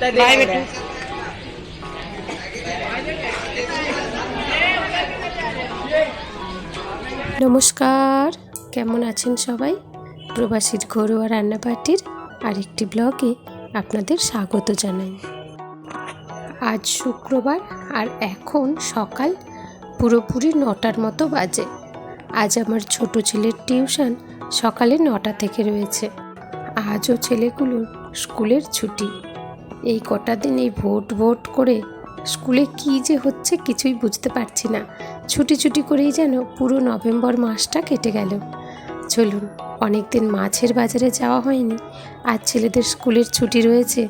বেটু। নমস্কার কেমন আছেন সবাই? প্রবাসীর ঘরোয়া রান্না পার্টির আরেকটি ব্লগে আপনাদের স্বাগত জানাই। আজ শুক্রবার আর এখন সকাল পুরোপুরি নটার মতো বাজে। আজ আমার ছোট ছেলের টিউশন সকালে নটা থেকে রয়েছে। আজও ছেলেগুলোর স্কুলের ছুটি। এই কটা দিন এই ভোট ভোট করে স্কুলে কি যে হচ্ছে কিছুই বুঝতে পারছি না। ছুটি ছুটি করেই যেন পুরো নভেম্বর মাসটা কেটে গেল। চলুন অনেক দিন মাছের বাজারে যাওয়া হয়নি। আর ছেলেদের স্কুলের ছুটি রয়েছে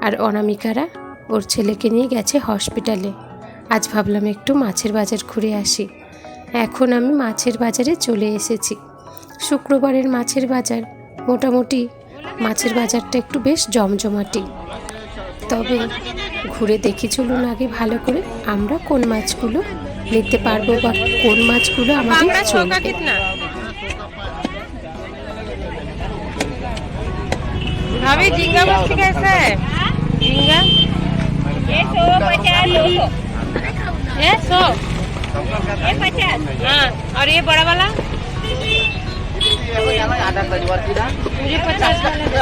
আর অনামিকারা ওর ছেলেকে নিয়ে গেছে হসপিটালে। আজ ভাবলাম একটু মাছের বাজার ঘুরে আসি। এখন আমি মাছের বাজারে চলে এসেছি। শুক্রবারের মাছের বাজার মোটামুটি মাছের বাজারটা একটু বেশ জমজমাটি। তবে ঘুরে দেখি চলুন আগে ভালো করে আমরা কোন মাছগুলো নিতে পারবো বা কোন মাছগুলো আমাদের कांकड़ा छोका চলবে कितना भाभी झींगा मछली कैसा है झींगा ये सौ पचास दो सौ ये सौ ये पचास हाँ और ये बड़ा वाला मुझे पचास वाला दो।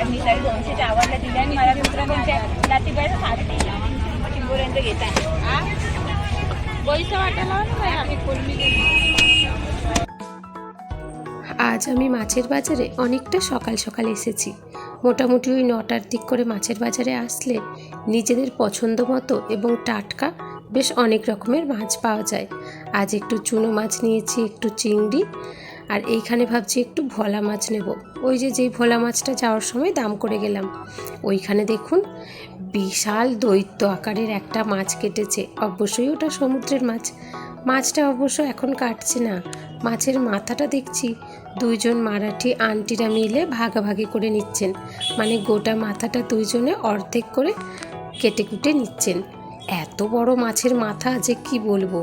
लगा मी तरी दोनशे आवडला दिले आणि मला दुसरा कोणत्या जाती पाहिजे साडे चिंबोऱ्यांचं घेत आहे पैसा वाटा लावा ना भाई आम्ही कोलमी আজ আমি মাছের বাজারে অনেকটা সকাল সকাল এসেছি মোটামুটি ওই নটার দিক করে মাছের বাজারে আসলে নিজেদের পছন্দ মতো এবং টাটকা বেশ অনেক রকমের মাছ পাওয়া যায় আজ একটু চুনো মাছ নিয়েছি একটু চিংড়ি আর এইখানে ভাবছি একটু ভোলা মাছ নেব। ওই যে যেই ভোলা মাছটা যাওয়ার সময় দাম করে গেলাম। ওইখানে দেখুন বিশাল দৈত্য আকারের একটা মাছ কেটেছে। অবশ্যই ওটা সমুদ্রের মাছ। মাছটা অবশ্য এখন কাটছে না। মাছের মাথাটা দেখছি দুইজন মারাঠি আন্টিরা মিলে ভাগাভাগি করে নিচ্ছেন। মানে গোটা মাথাটা দুইজনে অর্ধেক করে কেটে কুটে নিচ্ছেন। এত বড় মাছের মাথা যে কি বলব?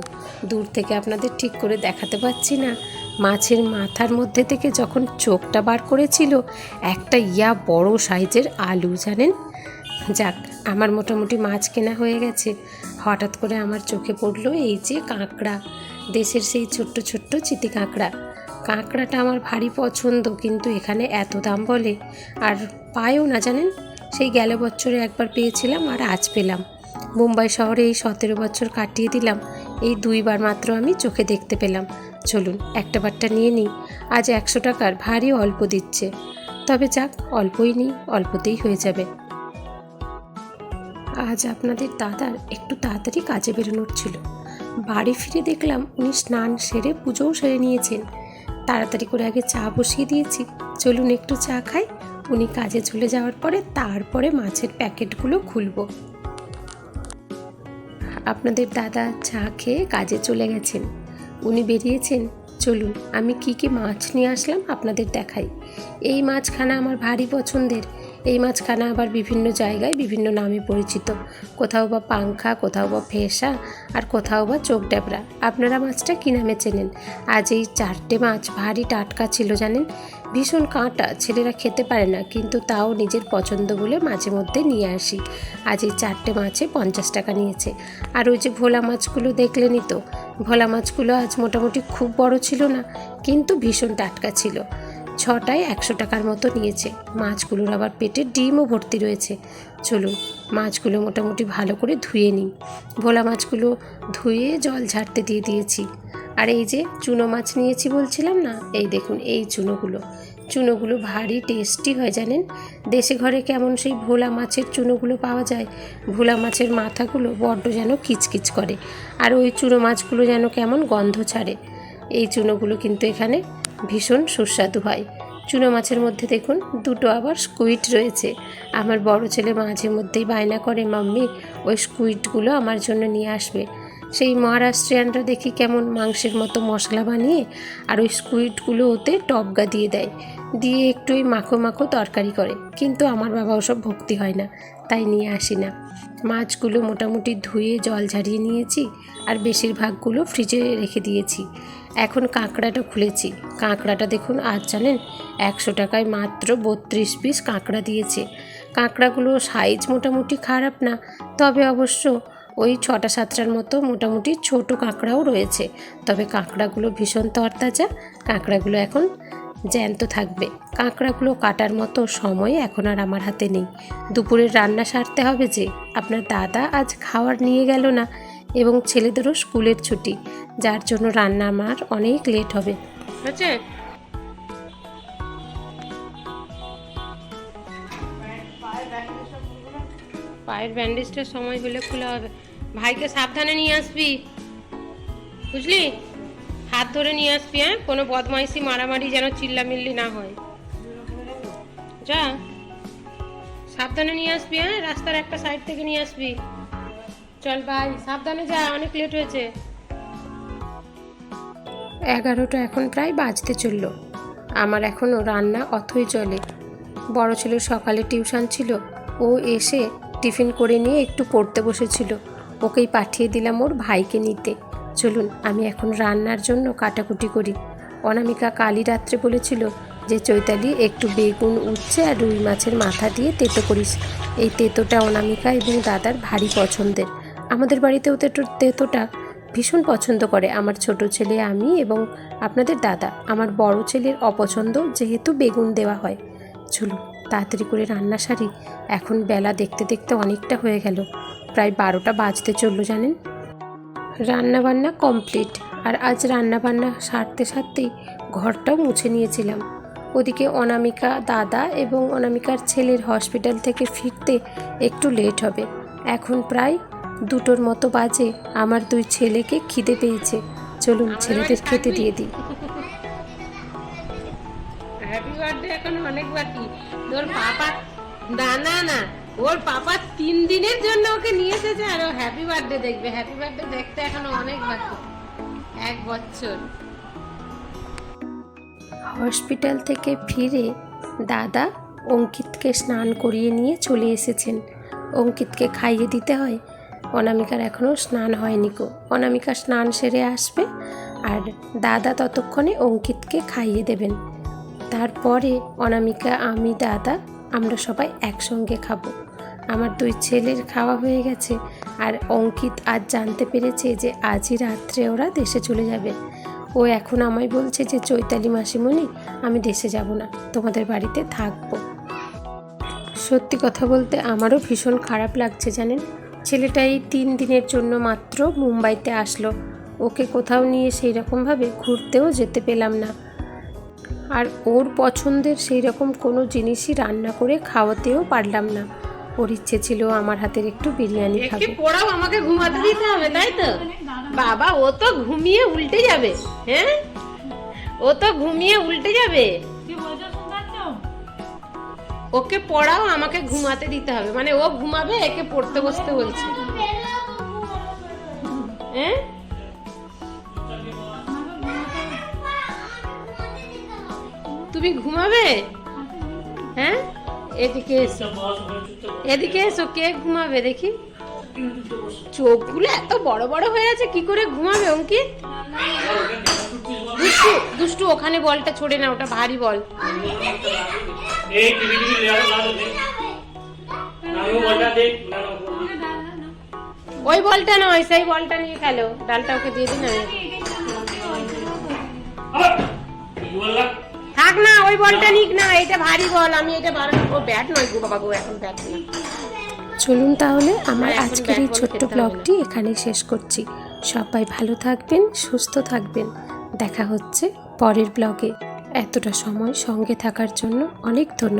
দূর থেকে আপনাদের ঠিক করে দেখাতে পাচ্ছি না। মাছের মাথার মধ্যে থেকে যখন চোখটা বার করেছিল, একটা ইয়া বড় সাইজের আলু, জানেন? যাক, আমার মোটামুটি মাছ কেনা হয়ে গেছে। হঠাৎ করে আমার চোখে পড়ল এই যে কাঁকড়া, দেশের সেই ছোট্ট ছোট্ট চিতি কাঁকড়া। কাঁকড়াটা আমার ভারী পছন্দ, কিন্তু এখানে এত দাম বলে। আর পায়ও না, জানেন? সেই গেল বছরে একবার পেয়েছিলাম আর আজ পেলাম। মুম্বাই শহরে এই সতেরো বছর কাটিয়ে দিলাম। এই দুইবার মাত্র আমি চোখে দেখতে পেলাম। চলুন, একটা বারটা নিয়ে নিই। আজ একশো টাকার ভারী অল্প দিচ্ছে। তবে যাক, অল্পই নিই, অল্পতেই হয়ে যাবে। আজ আপনাদের দাদার একটু তাড়াতাড়ি কাজে বেরোনোর ছিল। বাড়ি ফিরে দেখলাম উনি স্নান সেরে পুজোও সেরে নিয়েছেন। তাড়াতাড়ি করে আগে চা বসিয়ে দিয়েছি। চলুন একটু চা খাই। উনি কাজে চলে যাওয়ার পরে তারপরে মাছের প্যাকেটগুলো খুলবো। আপনাদের দাদা চা খেয়ে কাজে চলে গেছেন। উনি বেরিয়েছেন। চলুন, আমি কি কি মাছ নিয়ে আসলাম আপনাদের দেখাই। এই মাছখানা আমার ভারী পছন্দের। এই মাছখানা আবার বিভিন্ন জায়গায় বিভিন্ন নামে পরিচিত। কোথাও বা পাংখা, কোথাও বা ফেসা, আর কোথাও বা চোখ ড্যাবরা আপনারা মাছটা কী নামে চেনেন? আজ এই চারটে মাছ ভারী টাটকা ছিল জানেন? ভীষণ কাঁটা, ছেলেরা খেতে পারে না, কিন্তু তাও নিজের পছন্দ বলে মাঝে মধ্যে নিয়ে আসি। আজ এই চারটে মাছে পঞ্চাশ টাকা নিয়েছে। আর ওই যে ভোলা মাছগুলো দেখলেনই তো। ভোলা মাছগুলো আজ মোটামুটি খুব বড় ছিল না, কিন্তু ভীষণ টাটকা ছিল। ছটায় একশো টাকার মতো নিয়েছে। মাছগুলোর আবার পেটে ডিমও ভর্তি রয়েছে। চলুন, মাছগুলো মোটামুটি ভালো করে ধুয়ে নিই। ভোলা মাছগুলো ধুয়ে জল ঝাড়তে দিয়ে দিয়েছি। আর এই যে চুনো মাছ নিয়েছি বলছিলাম না, এই দেখুন, এই চুনোগুলো। চুনোগুলো ভারী টেস্টি হয়, জানেন? দেশে ঘরে কেমন সেই ভোলা মাছের চুনোগুলো পাওয়া যায়? ভোলা মাছের মাথাগুলো বড্ড যেন কিচকিচ করে। আর ওই চুনো মাছগুলো যেন কেমন গন্ধ ছাড়ে। এই চুনোগুলো কিন্তু এখানে ভীষণ সুস্বাদু হয়। চুনো মাছের মধ্যে দেখুন দুটো আবার স্কুইড রয়েছে। আমার বড় ছেলে মাঝে মধ্যেই বায়না করে, মাম্মি, ওই স্কুইডগুলো আমার জন্য নিয়ে আসবে। সেই মহারাষ্ট্রিয়ানরা দেখি কেমন মাংসের মতো মশলা বানিয়ে আর ওই স্কুইডগুলো ওতে টপগা দিয়ে দেয়। দিয়ে একটু ওই মাখো মাখো তরকারি করে। কিন্তু আমার বাবা ওসব ভক্তি হয় না, তাই নিয়ে আসি না। মাছগুলো মোটামুটি ধুয়ে জল ঝারিয়ে নিয়েছি আর বেশিরভাগগুলো ফ্রিজে রেখে দিয়েছি। এখন কাঁকড়াটা খুলেছি। কাঁকড়াটা দেখুন আজ জানেন, একশো টাকায় মাত্র বত্রিশ পিস কাঁকড়া দিয়েছে। কাঁকড়াগুলো সাইজ মোটামুটি খারাপ না, তবে অবশ্য ওই ছটা সাতটার মতো মোটামুটি ছোট কাঁকড়াও রয়েছে। তবে কাঁকড়াগুলো ভীষণ তরতাজা, কাঁকড়াগুলো এখন জ্যান্ত থাকবে। কাঁকড়াগুলো কাটার মতো সময় এখন আর আমার হাতে নেই। দুপুরের রান্না সারতে হবে যে, আপনার দাদা আজ খাওয়ার নিয়ে গেল না। এবং ছেলেদেরও স্কুলের ছুটি, যার জন্য রান্না আমার অনেক লেট হবে। পায়ের ব্যান্ডেজটা সময় হলে খোলা হবে। ভাইকে সাবধানে নিয়ে আসবি। বুঝলি? হাত ধরে নিয়ে আসবি হ্যাঁ? কোনো বদমাইশি, মারামারি যেন চিল্লামিল্লি না হয়। যা। সাবধানে নিয়ে আসবি হ্যাঁ? রাস্তার একটা সাইড থেকে নিয়ে আসবি। চল ভাই, সাবধানে যা, অনেক লেট হয়েছে। এগারোটা এখন প্রায় বাজতে চলল। আমার এখনও রান্না অথই চলে। বড় ছেলের সকালে টিউশন ছিল। ও এসে টিফিন করে নিয়ে একটু পড়তে বসেছিল। ওকেই পাঠিয়ে দিলাম ওর ভাইকে নিতে। চলুন, আমি এখন রান্নার জন্য কাটাকুটি করি। অনামিকা কালী রাত্রে বলেছিল যে, চৈতালি, একটু বেগুন উচ্ছে আর রুই মাছের মাথা দিয়ে তেতো করিস। এই তেতোটা অনামিকা এবং দাদার ভারী পছন্দের। আমাদের বাড়িতেও তেতো তেতোটা ভীষণ পছন্দ করে। আমার ছোট ছেলে আমি এবং আপনাদের দাদা। আমার বড় ছেলের অপছন্দ যেহেতু বেগুন দেওয়া হয়। চলুন, তাড়াতাড়ি করে রান্না সারি। এখন বেলা দেখতে দেখতে অনেকটা হয়ে গেল। প্রায় বারোটা বাজতে চলল, জানেন? রান্না বান্না কমপ্লিট। আর আজ রান্না বান্না সারতে সারতেই ঘরটাও মুছে নিয়েছিলাম। ওদিকে অনামিকা দাদা এবং অনামিকার ছেলের হসপিটাল থেকে ফিরতে একটু লেট হবে। এখন প্রায় দুটোর মতো বাজে আমার দুই ছেলেকে খিদে পেয়েছে। চলুন ছেলেদের খেতে দিয়ে দিই। হ্যাপি বার্থডে এখন অনেক বাকি। তোর পাপা না না না ওর পাপা তিন দিনের জন্য ওকে নিয়ে এসেছে আর ও হ্যাপি বার্থডে দেখবে। হ্যাপি বার্থডে দেখতে এখনও অনেক বাকি। এক বছর। হসপিটাল থেকে ফিরে দাদা অঙ্কিতকে স্নান করিয়ে নিয়ে চলে এসেছেন। অঙ্কিতকে খাইয়ে দিতে হয় অনামিকার এখনও স্নান হয়নি গো। অনামিকা স্নান সেরে আসবে আর দাদা ততক্ষণে অঙ্কিতকে খাইয়ে দেবেন। তারপরে অনামিকা, আমি, দাদা, আমরা সবাই একসঙ্গে খাব। আমার দুই ছেলের খাওয়া হয়ে গেছে আর অঙ্কিত আজ জানতে পেরেছে যে আজই রাত্রে ওরা দেশে চলে যাবে। ও এখন আমায় বলছে যে, চৈতালি মাসিমণি, আমি দেশে যাব না, তোমাদের বাড়িতে থাকব। সত্যি কথা বলতে আমারও ভীষণ খারাপ লাগছে জানেন? ছেলেটা এই তিন দিনের জন্য মাত্র মুম্বাইতে আসলো। ওকে কোথাও নিয়ে সেই রকমভাবে ঘুরতেও যেতে পেলাম না। আর ওর পছন্দের সেই রকম কোনো জিনিসই রান্না করে খাওয়াতেও পারলাম না। ওর ইচ্ছে ছিল আমার হাতের একটু বিরিয়ানি খাবে। পড়াও আমাকে ঘুমাতে দিতে হবে তাই তো? বাবা ও তো ঘুমিয়ে উল্টে যাবে হ্যাঁ? ও তো ঘুমিয়ে উল্টে যাবে। ওকে পড়াও, আমাকে ঘুমাতে দিতে হবে। মানে ও ঘুমাবে, একে পড়তে বসতে বলছে। তুমি ঘুমাবে? হ্যাঁ? এদিকে এসো। এদিকে এসো, কে ঘুমাবে দেখি। চোখগুলো এত বড় বড় হয়ে আছে, কি করে ঘুমাবে অঙ্কিত? দুষ্টু দুষ্টু, ওখানে বলটা ছড়ে না ওটা ভারী বল। বলটা না ওই বলটা নয় সেই বলটা নিয়ে খেলো। ডালটা ওকে দিয়ে দিন থাক না ওই বলটা নিক না এটা ভারী বল আমি এটা বারো ও ব্যাট নয় গো বাবা গো এখন ব্যাট না চলুন তাহলে আমার হ্যাঁ, আজকের এই ছোট্ট ব্লগটি এখানেই শেষ করছি। সবাই ভালো থাকবেন সুস্থ থাকবেন। দেখা হচ্ছে পরের ব্লগে। এতটা সময় সঙ্গে থাকার জন্য অনেক ধন্যবাদ।